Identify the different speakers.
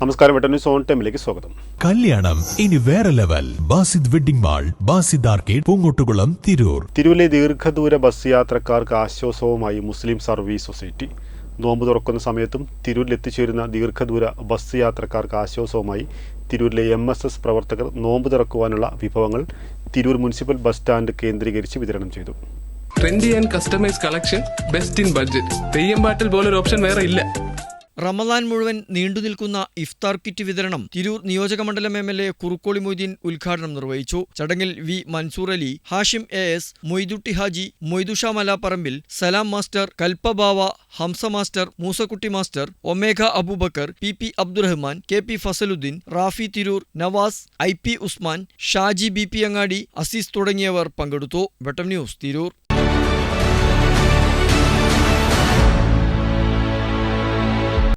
Speaker 1: നമസ്കാരം വെട്ടന്യൂസ് സോൺ ടൈമിലേക്ക് സ്വാഗതം.
Speaker 2: കല്യാണം ഇനി വേറെ level. Basid wedding mall Basid arcade Poongottukulam Tirur.
Speaker 1: തിരൂരിലെ ദീർഘദൂര ബസ് യാത്രക്കാർക്ക് ആശ്വാസവുമായി മുസ്ലിം സർവീസ് സൊസൈറ്റി. നോമ്പ് തുറക്കുന്ന സമയത്തും തിരൂരിൽ എത്തിച്ചേരുന്ന ദീർഘദൂര ബസ് യാത്രക്കാർക്ക് ആശ്വാസവുമായി തിരൂരിലെ എം എസ് എസ് പ്രവർത്തകർ നോമ്പ് തുറക്കുവാനുള്ള വിഭവങ്ങൾ തിരൂർ മുനിസിപ്പൽ ബസ് സ്റ്റാൻഡ് കേന്ദ്രീകരിച്ച് വിതരണം ചെയ്തു.
Speaker 3: Trendy and customise collection best in budget Theyyam പാട്ടിൽ പോലൊരു ഓപ്ഷൻ വേറെ ഇല്ല.
Speaker 4: റമദാൻ മുഴുവൻ നീണ്ടുനിൽക്കുന്ന ഇഫ്താർ കിറ്റ് വിതരണം തിരൂർ നിയോജകമണ്ഡലം M L A Kurukkoli Moideen ഉദ്ഘാടനം നിർവഹിച്ചു. ചടങ്ങിൽ V Mansoor Ali Hashim A S Moidutty Haji Moidusha മലാപ്പറമ്പിൽ Salam master Kalpabava Hamsa master Moosakutty master Omega Abubakar P P Abdurahman K P Fazaluddeen Rafi Tirur Navas I P Usman Shaji B P Angadi Azeez തുടങ്ങിയവർ പങ്കെടുത്തു. Vettam news Tirur.